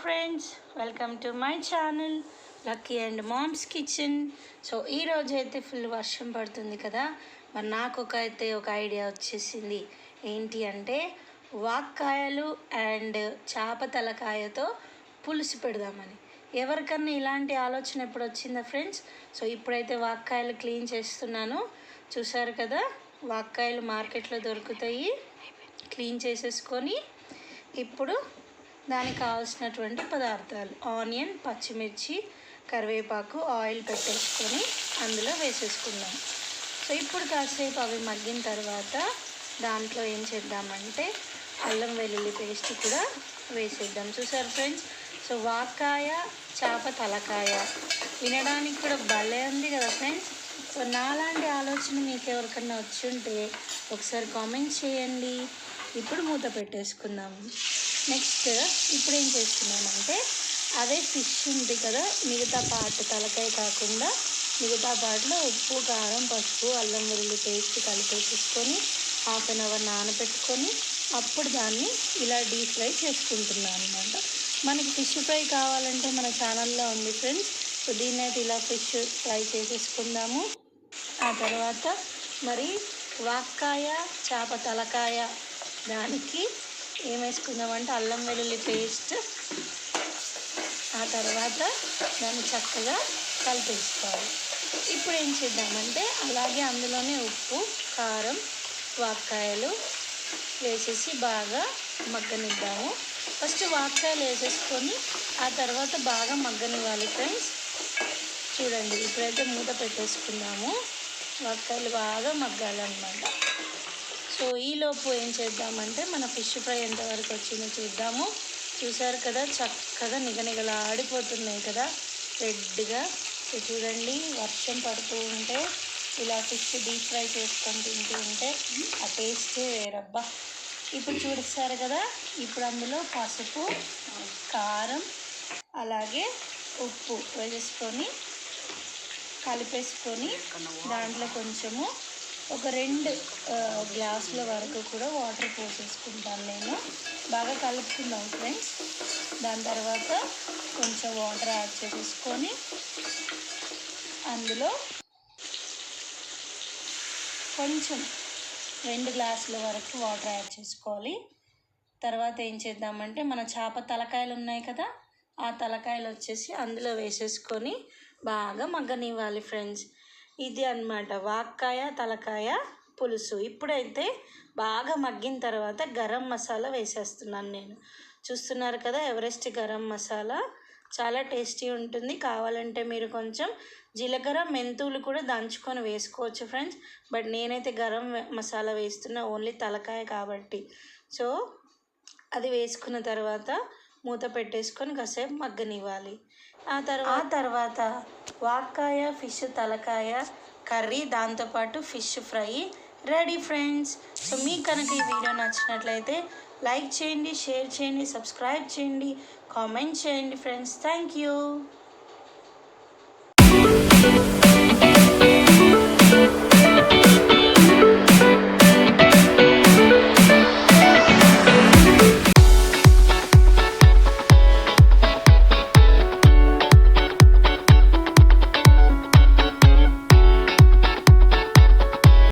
Friends welcome to my channel Lucky and Mom's Kitchen so ఈరోజు అయితే full వర్షం పడుతుంది కదా. మరి నాకు ఒక అయితే ఒక ఐడియా వచ్చేసింది. ఏంటి అంటే వాక్కాయలు అండ్ చేప తలకాయతో పులుసు పెడదామని. ఎవరికన్నా ఇలాంటి ఆలోచన ఎప్పుడు వచ్చిందా ఫ్రెండ్స్ సో ఇప్పుడైతే వాక్కాయలు క్లీన్ చేస్తున్నాను. చూసారు కదా వాక్కాయలు మార్కెట్లో దొరుకుతాయి. క్లీన్ చేసేసుకొని ఇప్పుడు దానికి కావాల్సినటువంటి పదార్థాలు. ఆనియన్ పచ్చిమిర్చి కరివేపాకు ఆయిల్ పెట్టేసుకొని అందులో వేసేసుకుందాం. సో ఇప్పుడు కాసేపు అవి మగ్గిన తర్వాత దాంట్లో ఏం చేద్దామంటే అల్లం వెల్లుల్లి పేస్ట్ కూడా వేసేద్దాం. చూసారు ఫ్రెండ్స్? సో వాకాయ చేప తలకాయ. వినడానికి కూడా భలే ఉంది కదా ఫ్రెండ్స్? సో నాలాంటి ఆలోచన మీకు ఎవరికన్నా వచ్చి ఉంటే ఒకసారి కామెంట్ చేయండి. ఇప్పుడు మూత పెట్టేసుకుందాము నెక్స్ట్ ఇప్పుడు ఏం చేస్తున్నామంటే అదే ఫిష్ ఉంది కదా మిగతా పార్ట్ తలకాయ కాకుండా మిగతా పాటలో ఉప్పు కారం పసుపు అల్లం వెల్లుల్లి పేస్ట్ కలిపేసుకొని హాఫ్ అన్ అవర్ నానబెట్టుకొని అప్పుడు దాన్ని ఇలా డీప్ ఫ్రై చేసుకుంటున్నాను అనమాట మనకి ఫిష్ ఫ్రై కావాలంటే మన ఛానల్లో ఉంది ఫ్రెండ్స్. సో దీన్ని అయితే ఇలా ఫిష్ ఫ్రై చేసేసుకుందాము. ఆ తర్వాత మరి వాక్కాయ చేప తలకాయ దానికి ఏం వేసుకుందామంటే అల్లం వెల్లుల్లి పేస్ట్ ఆ తర్వాత దాన్ని చక్కగా కలిపేసుకోవాలి. ఇప్పుడు ఏం చేద్దామంటే అలాగే అందులోనే ఉప్పు కారం వాక్కాయలు వేసేసి బాగా మగ్గనిద్దాము. ఫస్ట్ వాక్కాయలు వేసేసుకొని ఆ తర్వాత బాగా మగ్గనివ్వాలి ఫ్రెండ్స్. చూడండి ఇప్పుడైతే మూత పెట్టేసుకుందాము. వాక్కాయలు బాగా మగ్గాలన్నమాట. సో ఈలోపు ఏం చేద్దామంటే మన ఫిష్ ఫ్రై ఎంతవరకు వచ్చిందో చూద్దాము. చూసారు కదా చక్కగా నిగనిగలా ఆడిపోతున్నాయి కదా. రెడ్గా. సో చూడండి వర్షం పడుతూ ఉంటే ఇలా ఫిష్ డీప్ ఫ్రై చేసుకొని తింటూ ఉంటే ఆ టేస్టే వేరబ్బా. ఇప్పుడు చూపిస్తారు కదా ఇప్పుడు అందులో పసుపు కారం అలాగే ఉప్పు వేసేసుకొని కలిపేసుకొని దాంట్లో కొంచెము ఒక రెండు గ్లాసుల వరకు కూడా వాటర్ పోసేసుకుంటాను నేను. బాగా కలుపుకుందాం ఫ్రెండ్స్. దాని తర్వాత కొంచెం వాటర్ యాడ్ చేసేసుకొని అందులో కొంచెం రెండు గ్లాసుల వరకు వాటర్ యాడ్ చేసుకోవాలి. తర్వాత ఏం చేద్దామంటే మన చేప తలకాయలు ఉన్నాయి కదా ఆ తలకాయలు వచ్చేసి అందులో వేసేసుకొని బాగా మగ్గనివ్వాలి ఫ్రెండ్స్. ఇది అన్నమాట. వాక్కాయ తలకాయ పులుసు. ఇప్పుడైతే బాగా మగ్గిన తర్వాత గరం మసాలా వేసేస్తున్నాను నేను. చూస్తున్నారు కదా ఎవరెస్ట్ గరం మసాలా? చాలా టేస్టీ ఉంటుంది. కావాలంటే మీరు కొంచెం జీలకర్ర మెంతులు కూడా దంచుకొని వేసుకోవచ్చు ఫ్రెండ్స్. బట్ నేనైతే గరం మసాలా వేస్తున్నా ఓన్లీ తలకాయ కాబట్టి. సో అది వేసుకున్న తర్వాత మూత పెట్టేసుకొని కాసేపు మగ్గనివ్వాలి. ఆ తర్వాత ఆ తర్వాత వాక్కాయ ఫిష్ తలకాయ కర్రీ దాంతోపాటు fish fry. Ready friends. So మీకు కనుక ఈ వీడియో నచ్చినట్లయితే లైక్ చేయండి షేర్ చేయండి సబ్స్క్రైబ్ చేయండి కామెంట్ చేయండి ఫ్రెండ్స్. Thank you.